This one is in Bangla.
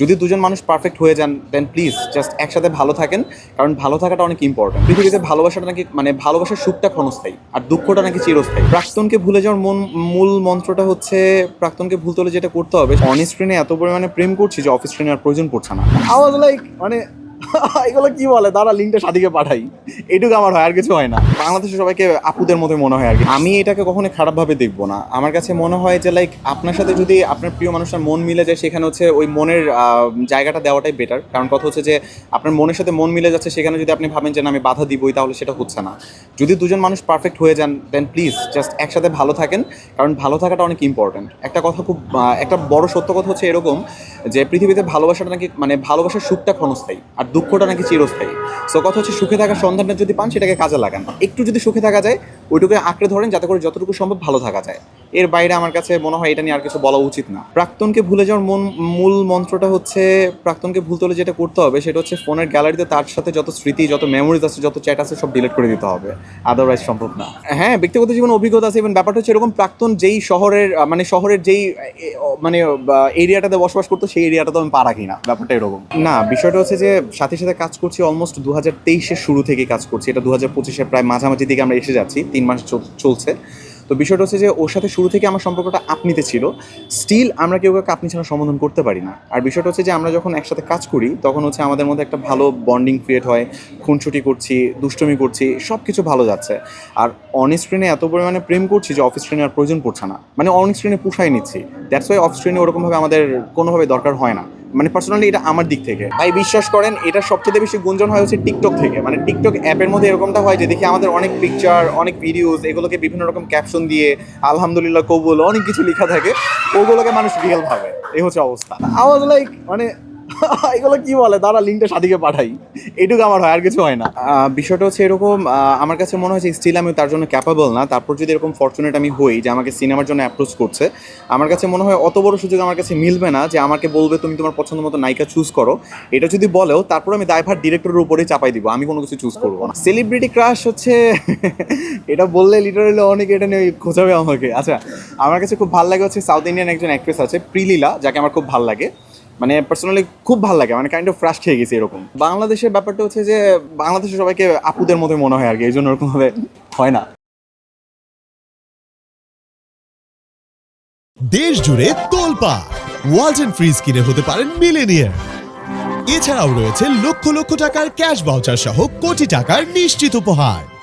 যদি দুজন মানুষ পারফেক্ট হয়ে যান দেন প্লিজ জাস্ট একসাথে ভালো থাকেন, কারণ ভালো থাকাটা অনেক ইম্পর্টেন্ট পৃথিবীতে ভালোবাসাটা নাকি মানে ভালোবাসার সুখটা ক্ষণস্থায়ী, আর দুঃখটা নাকি চিরস্থায়ী। প্রাক্তনকে ভুলে যাওয়ার মন, মূল মন্ত্রটা হচ্ছে প্রাক্তনকে ভুলতে হলে যেটা করতে হবে অন স্ক্রিনে এত পরিমাণে প্রেম করছি যে অফ স্ক্রিনে আর প্রয়োজন পড়ছে না। আওয়াজ লাইক মানে এগুলো কি বলে? দাঁড়া, লিঙ্কটা সাদিকে পাঠাই। এটুকু আমার হয়, আর কিছু হয় না। বাংলাদেশে সবাইকে আপুদের মতো মনে হয় আর কি। আমি এটাকে কখনো খারাপভাবে দেখব না। আমার কাছে মনে হয় যে লাইক আপনার সাথে যদি আপনার প্রিয় মানুষটার মন মিলে যায়, সেখানে হচ্ছে ওই মনের জায়গাটা দেওয়াটাই বেটার কারণ কথা হচ্ছে যে, আপনার মনের সাথে মন মিলে যাচ্ছে, সেখানে যদি আপনি ভাবেন যে, না, আমি বাধা দিবই তাহলে সেটা হচ্ছে না। যদি দুজন মানুষ পারফেক্ট হয়ে যান দেন প্লিজ জাস্ট একসাথে ভালো থাকেন। কারণ ভালো থাকাটা অনেক ইম্পর্ট্যান্ট একটা কথা খুব একটা বড় সত্য কথা হচ্ছে এরকম যে পৃথিবীতে ভালোবাসাটা নাকি মানে ভালোবাসার সুখটা ক্ষণস্থায়ী আর দুঃখটা নাকি চিরস্থায়ী। সো কথা হচ্ছে সুখে থাকার সন্ধানটা যদি পান, সেটাকে কাজে লাগান একটু যদি সুখে থাকা যায়, ওইটুকু আঁকড়ে ধরেন, যাতে করে যতটুকু সম্ভব ভালো থাকা যায়। এর বাইরে আমার কাছে মনে হয় এটা নিয়ে আর কিছু বলা উচিত না। প্রাক্তনকে ভুলে যাওয়ার মন, মূল মন্ত্রটা হচ্ছে প্রাক্তনকে ভুলতে হলে যেটা করতে হবে সেটা হচ্ছে ফোনের গ্যালারিতে তার সাথে যত স্মৃতি, যত মেমোরিজ আছে, যত চ্যাট আছে, সব ডিলিট করে দিতে হবে। আদারওয়াইজ সম্ভব না। হ্যাঁ ব্যক্তিগত জীবনে অভিজ্ঞতা আছে এবং ব্যাপারটা হচ্ছে এরকম প্রাক্তন যেই শহরের মানে শহরের যেই মানে এরিয়াটাতে বসবাস করতো, সেই এরিয়াটাতে আমি পা রাখি না ব্যাপারটা এরকম। না, বিষয়টা হচ্ছে যে সাথে সাথে কাজ করছি অলমোস্ট দু হাজার তেইশের শুরু থেকে কাজ করছি। এটা দু হাজার পঁচিশের প্রায় মাঝামাঝি দিকে আমরা এসে যাচ্ছি, তিন মাস চল- চলছে। তো বিষয়টা হচ্ছে যে ওর সাথে শুরু থেকে আমার সম্পর্কটা আপনিতে ছিল। স্টিল আমরা কেউ কাউকে আপনি ছাড়া সম্বোধন করতে পারি না। আর বিষয়টা হচ্ছে যে আমরা যখন একসাথে কাজ করি, তখন হচ্ছে আমাদের মধ্যে একটা ভালো বন্ডিং ক্রিয়েট হয়। খুনছুটি করছি, দুষ্টমি করছি সব কিছু ভালো যাচ্ছে। আর অন স্ক্রিনে এত পরিমাণে প্রেম করছি যে অফিস স্ক্রিনে আর প্রয়োজন পড়ছে না। মানে অন স্ক্রিনে পুষাই নিচ্ছি। দ্যাটস ওয়াই অফ স্ক্রিনে ওরকমভাবে আমাদের কোনোভাবে দরকার হয় না। মানে পার্সোনালি এটা আমার দিক থেকে। ভাই বিশ্বাস করেন, এটা সবচেয়ে বেশি গুঞ্জন হয় হচ্ছে টিকটক থেকে। মানে টিকটক অ্যাপের মধ্যে এরকমটা হয় যে দেখি আমাদের অনেক পিকচার অনেক ভিডিওস এগুলোকে বিভিন্ন রকম ক্যাপশন দিয়ে আলহামদুলিল্লাহ কবুল, অনেক কিছু লেখা থাকে। ওগুলোকে মানুষ রিয়েল ভাবে। এই হচ্ছে অবস্থা। আওয়াজ লাইক মানে এগুলো কি বলে? দাঁড়া, লিঙ্কটা সাদিকে পাঠাই। এটুকু আমার হয়, আর কিছু হয় না। বিষয়টা হচ্ছে এরকম আমার কাছে মনে হয় স্টিল আমি তার জন্য ক্যাপাবল না। তারপর যদি এরকম ফর্চুনেট আমি হই যে আমাকে সিনেমার জন্য অ্যাপ্রোচ করছে, আমার কাছে মনে হয় অত বড় সুযোগ আমার কাছে মিলবে না যে আমাকে বলবে, তুমি তোমার পছন্দ মতো নায়িকা চুজ করো। এটা যদি বলেও, তারপর আমি দায়ভার ডিরেক্টরের উপরেই চাপাই দিব। আমি কোনো কিছু চুজ করব না। সেলিব্রিটি ক্রাশ হচ্ছে, এটা বললে লিটারেলি অনেকে এটা নিয়ে খোঁজাবে আমাকে। আচ্ছা আমার কাছে খুব ভালো লাগে হচ্ছে সাউথ ইন্ডিয়ান একজন অ্যাক্ট্রেস আছে প্রিলীলা যাকে আমার খুব ভালো লাগে। মানে পার্সোনালি খুব ভালো লাগে মানে কাইন্ড অফ ফ্রাশ খেয়ে গেছি এরকম। বাংলাদেশের ব্যাপারটা হচ্ছে যে, বাংলাদেশের সবাইকে আপুদের মতো মনে হয় আর কি এই জন্য ওরকম ভাবে হয় না। দেশ জুড়ে তোলপা ওয়ালটন ফ্রিজ কিনে হতে পারেন মিলেনিয়ার এছাড়াও রয়েছে লক্ষ লক্ষ টাকার ক্যাশ বাউচার সহ কোটি টাকার নিশ্চিত উপহার।